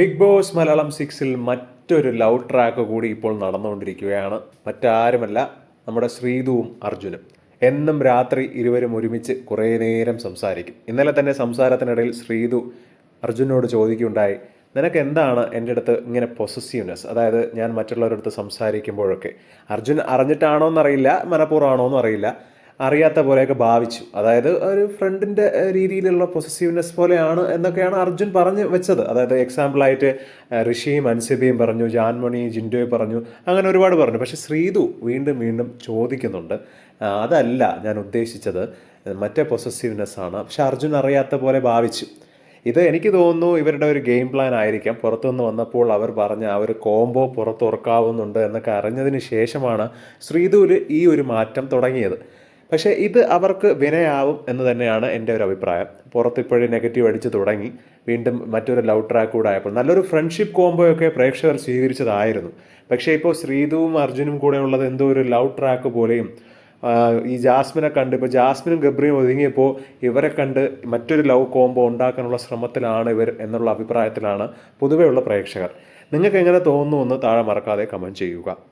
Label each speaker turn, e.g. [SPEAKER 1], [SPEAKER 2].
[SPEAKER 1] Big boss Malayalam സിക്സിൽ മറ്റൊരു love track കൂടി ഇപ്പോൾ നടന്നുകൊണ്ടിരിക്കുകയാണ്. മറ്റാരുമല്ല നമ്മുടെ ശ്രീതുവും അർജുനും. എന്നും രാത്രി ഇരുവരും ഒരുമിച്ച് കുറേ നേരം സംസാരിക്കും. ഇന്നലെ തന്നെ സംസാരത്തിനിടയിൽ ശ്രീതു അർജുനോട് ചോദിക്കുകയുണ്ടായി നിനക്ക് എന്താണ് എന്റെ അടുത്ത് ഇങ്ങനെ പൊസസീവ്നെസ് അതായത് ഞാൻ മറ്റുള്ളവരുടെ അടുത്ത് സംസാരിക്കുമ്പോഴൊക്കെ. അർജുൻ അറിഞ്ഞിട്ടാണോ എന്നറിയില്ല മനഃപൂർവമാണോ എന്നറിയില്ല അറിയാത്ത പോലെയൊക്കെ ഭാവിച്ചു. അതായത് ഒരു ഫ്രണ്ടിന്റെ രീതിയിലുള്ള പൊസസീവ്നെസ് പോലെയാണ് എന്നൊക്കെയാണ് അർജുൻ പറഞ്ഞു വെച്ചത്. അതായത് എക്സാമ്പിളായിട്ട് ഋഷിയും അൻസിബിയും പറഞ്ഞു ജാൻമണി ജിൻഡോയും പറഞ്ഞു അങ്ങനെ ഒരുപാട് പറഞ്ഞു. പക്ഷേ ശ്രീതു വീണ്ടും വീണ്ടും ചോദിക്കുന്നുണ്ട്. അതല്ല ഞാൻ ഉദ്ദേശിച്ചത് മറ്റേ പൊസസീവ്നെസ് ആണ്. പക്ഷെ അർജുൻ അറിയാത്ത പോലെ ഭാവിച്ചു. ഇത് എനിക്ക് തോന്നുന്നു ഇവരുടെ ഒരു ഗെയിം പ്ലാൻ ആയിരിക്കാം. പുറത്തുനിന്ന് വന്നപ്പോൾ അവർ പറഞ്ഞ ആ ഒരു കോംബോ പുറത്തുറക്കാവുന്നുണ്ട് എന്നൊക്കെ അറിഞ്ഞതിന് ശേഷമാണ് ശ്രീതുവിൽ ഈ ഒരു മാറ്റം തുടങ്ങിയത്. പക്ഷേ ഇത് അവർക്ക് വിനയാവും എന്ന് തന്നെയാണ് എന്റെ ഒരു അഭിപ്രായം. പുറത്ത് ഇപ്പോഴും നെഗറ്റീവ് അടിച്ച് തുടങ്ങി. വീണ്ടും മറ്റൊരു ലവ് ട്രാക്ക് കൂടെ ആയപ്പോൾ നല്ലൊരു ഫ്രണ്ട്ഷിപ്പ് കോംബോയൊക്കെ പ്രേക്ഷകർ സ്വീകരിച്ചതായിരുന്നു. പക്ഷേ ഇപ്പോൾ ശ്രീതുവും അർജുനും കൂടെ ഉള്ളത് എന്തോ ഒരു ലവ് ട്രാക്ക് പോലെയും ഈ ജാസ്മിനെ കണ്ട് ഇപ്പോൾ ജാസ്മിനും ഗബ്രിയും ഒതുങ്ങിയപ്പോൾ ഇവരെ കണ്ട് മറ്റൊരു ലവ് കോംബോ ഉണ്ടാക്കാനുള്ള ശ്രമത്തിലാണ് ഇവർ എന്നുള്ള അഭിപ്രായത്തിലാണ് പൊതുവെയുള്ള പ്രേക്ഷകർ. നിങ്ങൾക്ക് എങ്ങനെ തോന്നുന്നു എന്ന് താഴെ മറക്കാതെ കമന്റ് ചെയ്യുക.